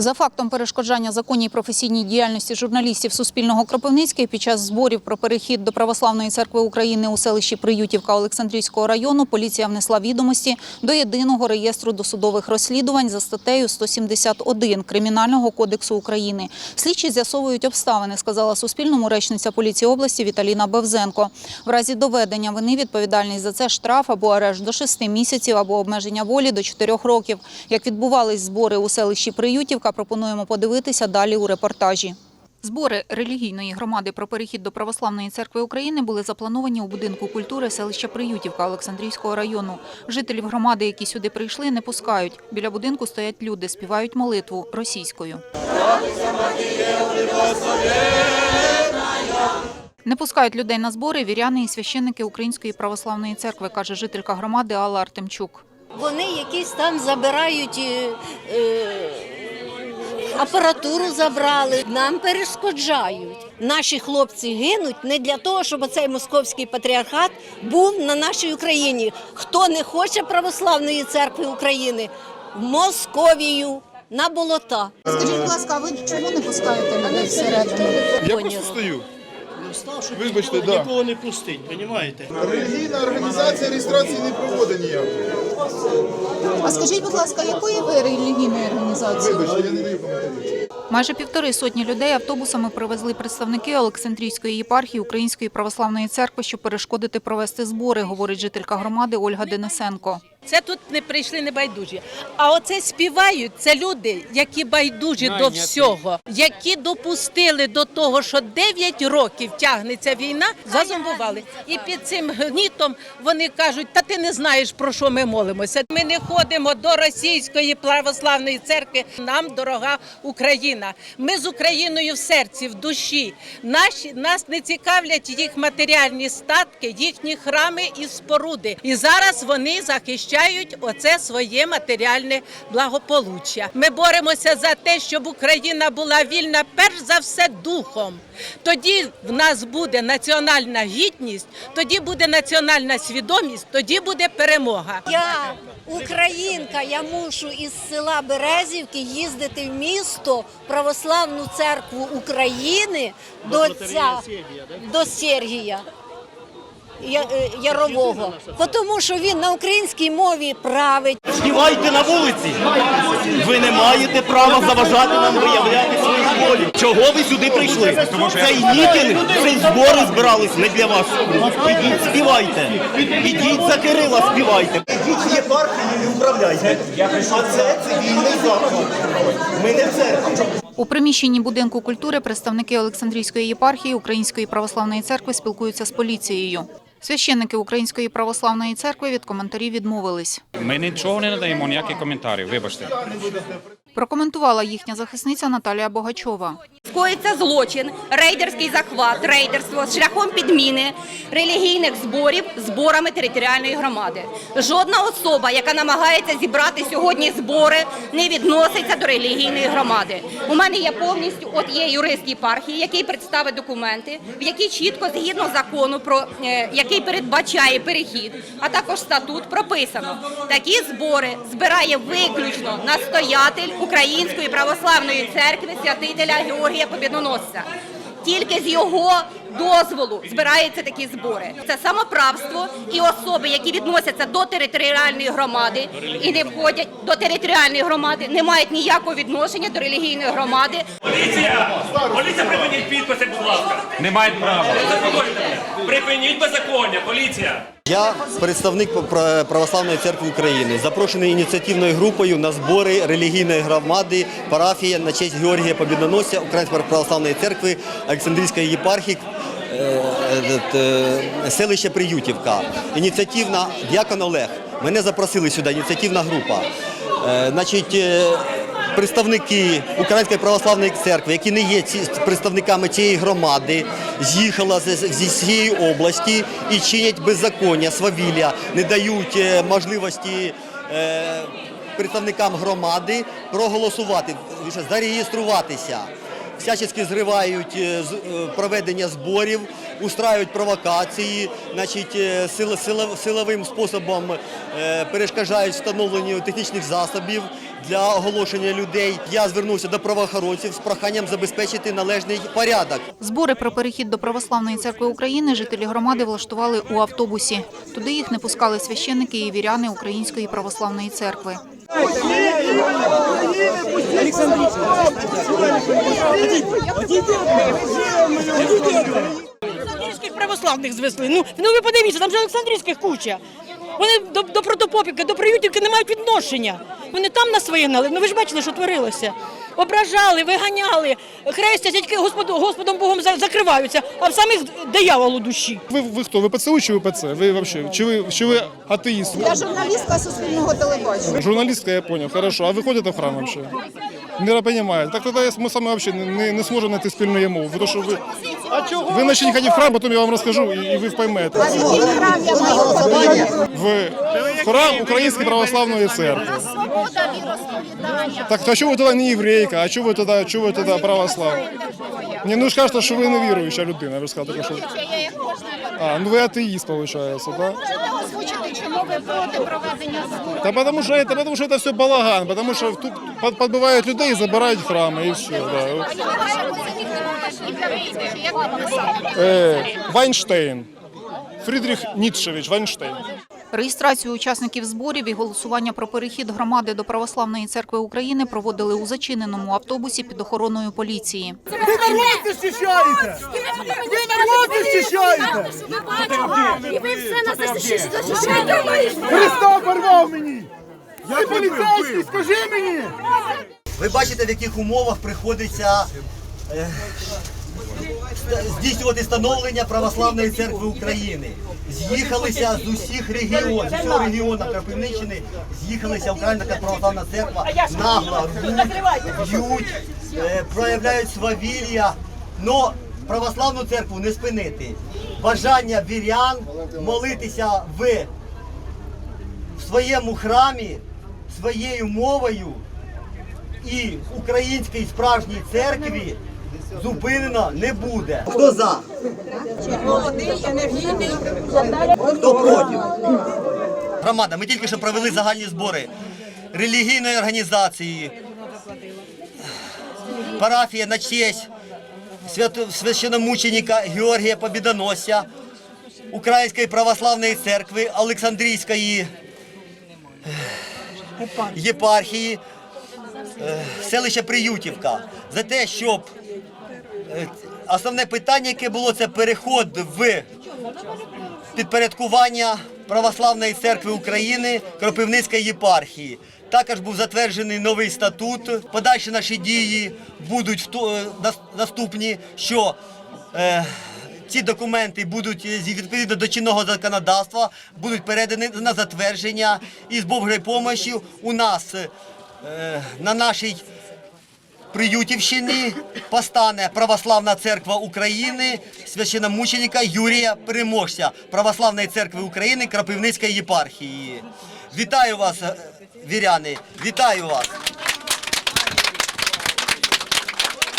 За фактом перешкоджання законній професійній діяльності журналістів Суспільного Кропивницький під час зборів про перехід до Православної церкви України у селищі Приютівка Олександрійського району поліція внесла відомості до єдиного реєстру досудових розслідувань за статтею 171 Кримінального кодексу України. Слідчі з'ясовують обставини, сказала Суспільному речниця поліції області Віталіна Бевзенко. В разі доведення вини відповідальність за це штраф або арешт до 6 місяців або обмеження волі до 4 років. Як відбувались збори у селищі Приютівка, пропонуємо подивитися далі у репортажі. Збори релігійної громади про перехід до Православної церкви України були заплановані у будинку культури селища Приютівка Олександрійського району. Жителів громади, які сюди прийшли, не пускають. Біля будинку стоять люди, співають молитву російською. Не пускають людей на збори віряни і священники Української православної церкви, каже жителька громади Алла Артемчук. Вони якісь там забирають е, е, апаратуру забрали, нам перешкоджають. Наші хлопці гинуть не для того, щоб цей московський патріархат був на нашій Україні. Хто не хоче православної церкви України в Московію на болота. Скажіть, будь ласка, а ви чому не пускаєте людей всередину? Я просто стою. Вибачте, Вибачте, да. нікого не пустить, розумієте? Релігійна організація реєстрації не проводить ніякої. А скажіть, будь ласка, якої ви релігійної організації? Вибачте, я не даю коментарів. Майже півтори сотні людей автобусами привезли представники Олександрійської єпархії Української православної церкви, щоб перешкодити провести збори, говорить жителька громади Ольга Денисенко. Це тут не прийшли небайдужі. А оце співають це люди, які байдужі до всього, які допустили до того, що 9 років тягнеться війна, зазомбували. І під цим гнітом вони кажуть: та ти не знаєш про що ми молимося. Ми не ходимо до російської православної церкви. Нам дорога Україна. Ми з Україною в серці, в душі. Наші нас не цікавлять їх матеріальні статки, їхні храми і споруди. І зараз вони захищають оце своє матеріальне благополуччя. Ми боремося за те, щоб Україна була вільна, перш за все, духом. Тоді в нас буде національна гідність, тоді буде національна свідомість, тоді буде перемога. Я українка, я мушу із села Березівки їздити в місто Православну церкву України до отця, до Сергія. Я- е, Ярового, тому що він на українській мові править. Співайте на вулиці. Ви не маєте права заважати нам виявляти свою волю. Чого ви сюди прийшли? Цей мітинг, цей збори збирались не для вас. Ідіть, співайте. Ідіть за Кирила, співайте. Ідіть в єпархію і управляйте. А це цивільний заклад. Ми не в церкві. У приміщенні будинку культури представники Олександрійської єпархії Української православної церкви спілкуються з поліцією. Священники Української православної церкви від коментарів відмовились. Ми нічого не надаємо, ніяких коментарів, вибачте. Прокоментувала їхня захисниця Наталія Богачова. Скоїться злочин, рейдерський захват, рейдерство шляхом підміни релігійних зборів зборами територіальної громади. Жодна особа, яка намагається зібрати сьогодні збори, не відноситься до релігійної громади. У мене є повністю от є юрист єпархії, який представить документи, в які чітко згідно закону про е, який передбачає перехід, а також статут прописано. Такі збори збирає виключно настоятель Української православної церкви святителя Георгія Побєдоносця. Тільки з його дозволу збираються такі збори. Це самоправство і особи, які відносяться до територіальної громади і не входять до територіальної громади, не мають ніякого відношення до релігійної громади. Поліція! Поліція, припиніть підписи, будь ласка! Не мають права. Припиніть беззаконня, поліція! Я представник Православної церкви України, запрошений ініціативною групою на збори релігійної громади парафія на честь Георгія Побідоносця Української православної церкви Олександрійської єпархії. е, е, е, Селище Приютівка. Ініціативна дякон Олег. Мене запросили сюди, ініціативна група. Значить, представники Української православної церкви, які не є представниками цієї громади, з'їхала зі всієї області і чинять беззаконня, свавілля, не дають е, можливості е, представникам громади проголосувати, зареєструватися. Всячески зривають е, проведення зборів, устраюють провокації, значить, силовим способом перешкоджають встановленню технічних засобів, для оголошення людей. Я звернувся до правоохоронців з проханням забезпечити належний порядок. Збори про перехід до Православної церкви України жителі громади влаштували у автобусі. Туди їх не пускали священники і віряни Української православної церкви. Олександрійських православних звезли. Ну, ну ви подивіться, там же Олександрійських куча. Вони до, до протопопіки, до приютівки не мають відношення. Вони там нас вигнали. Ну ви ж бачили, що творилося. Ображали, виганяли, хрестять, тільки Господу, Господом Богом закриваються, а в самих диявол у душі. Ви, ви хто? Ви ПЦУ чи ви ПЦ? Ви вообще? Чи ви, чи ви атеїст? Я журналістка Суспільного телебачення. Журналістка, я понял, хорошо. А ви ходите в храм вообще? Не розумію. Так тоді ми саме вообще не, не, не зможемо знайти спільну мову. Тому що ви, ви почніть ходити в храм, потім я вам розкажу, і, і ви поймете. В храм Української православної церкви. Так, а чого ви тоді не єврейка, а чого ви тоді, чого ви тоді православна? Ні, ну ж кажете, що ви не віруюча людина, ви ж сказали, що... А, ну ви атеїст, виходить, так? Озвучити, чому ви проти проведення зборів? Да потому что это, потому что это все балаган, потому что тут под- подбивают людей, забирают храмы и все. Да. Э, Вайнштейн. Фрідріх Ніцшевич Вайнштейн. Реєстрацію учасників зборів і голосування про перехід громади до Православної церкви України проводили у зачиненому автобусі під охороною поліції. І ви все нас захищаєте. Христа порвав мені! Я поліцейський, скажи мені! Ви бачите, в яких умовах приходиться здійснювати становлення Православної церкви України. З'їхалися з усіх регіонів, з усього регіону Кропивниччини, з'їхалися Українська православна церква, нагло б'ють, е, проявляють свавілля. Но православну церкву не спинити. Бажання вірян молитися в своєму храмі, своєю мовою і українській справжній церкві зупинено не буде. Хто за? Хто проти? Громада, ми тільки що провели загальні збори релігійної організації, парафія на честь священомученика Георгія Побідоносця, Української православної церкви Олександрійської єпархії е, селища Приютівка за те, щоб е, основне питання, яке було, це переход в підпорядкування Православної церкви України Кропивницької єпархії. Також був затверджений новий статут. Подальші наші дії будуть е, наступні, що е, ці документи будуть е, відповідно до чинного законодавства, будуть передані на затвердження і з Божою допомогою у нас е, на нашій Приютівщині постане Православна церква України священномученика Юрія Переможця Православної церкви України Крапивницької єпархії. Вітаю вас, е, віряни! Вітаю вас!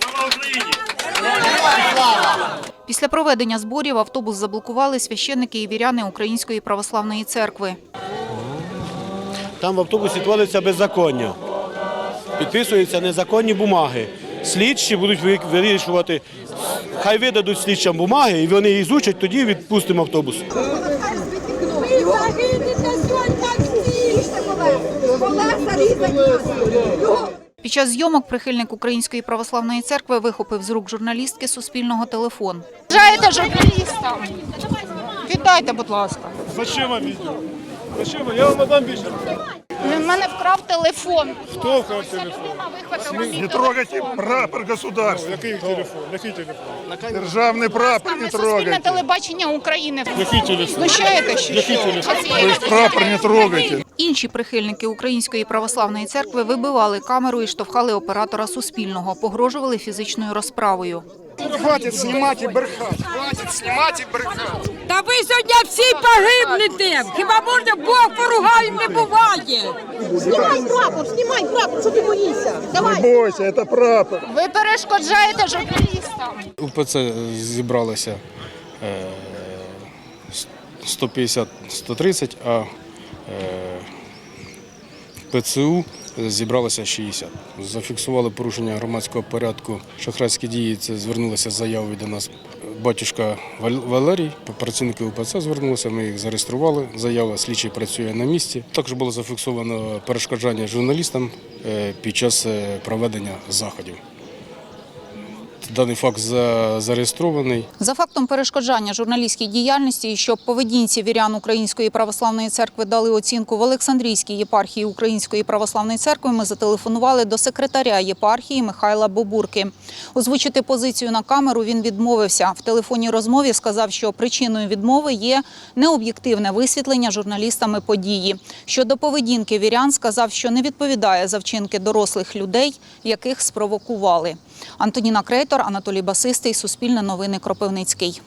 Слава Україні! Після проведення зборів автобус заблокували священники і віряни Української православної церкви. Там в автобусі твориться беззаконня. Підписуються незаконні бумаги. Слідчі будуть ви- вирішувати. Хай видадуть слідчам бумаги, і вони їх зучать, тоді відпустимо автобус. Під час зйомок прихильник Української православної церкви вихопив з рук журналістки Суспільного телефон. Бажаєте журналістам? Віддайте, будь ласка. Зачем вам відео? Зачем? Я вам надам більше. Він мене вкрав телефон. Хто вкрав телефон? Не трогайте прапор государства. Який телефон? Який телефон? Державный прапор не Суспільне трогайте. телебачення України. Який телефон? Знущаєте ще Який що? телефон? То есть прапор не трогайте. Інші прихильники Української православної церкви вибивали камеру і штовхали оператора Суспільного, погрожували фізичною розправою. Хватит снимать и брехать. Хватит снимать и брехать. Та ви сьогодні всі погибнете! Хіба можна Бог поругає не буває? Знімай прапор, знімай прапор, що ти боїшся. Не бойся, это прапор. Ви перешкоджаєте журналістам. УПЦ зібралося е, 150-130, а е, ПЦУ зібралося 60. Зафіксували порушення громадського порядку. Шахрайські дії це звернулися з заявою до нас. Батюшка Вал- Валерій, працівники УПЦ звернулися, ми їх зареєстрували. Заява слідчий працює на місці. Також було зафіксовано перешкоджання журналістам е, під час е, проведення заходів. Даний факт за- зареєстрований. За фактом перешкоджання журналістській діяльності і щоб поведінці вірян Української православної церкви дали оцінку в Олександрійській єпархії Української православної церкви, ми зателефонували до секретаря єпархії Михайла Бобурки. Озвучити позицію на камеру він відмовився. В телефонній розмові сказав, що причиною відмови є необ'єктивне висвітлення журналістами події. Щодо поведінки вірян, сказав, що не відповідає за вчинки дорослих людей, яких спровокували. Антоніна Крейтор, Анатолій Басистий, Суспільне новини Кропивницький.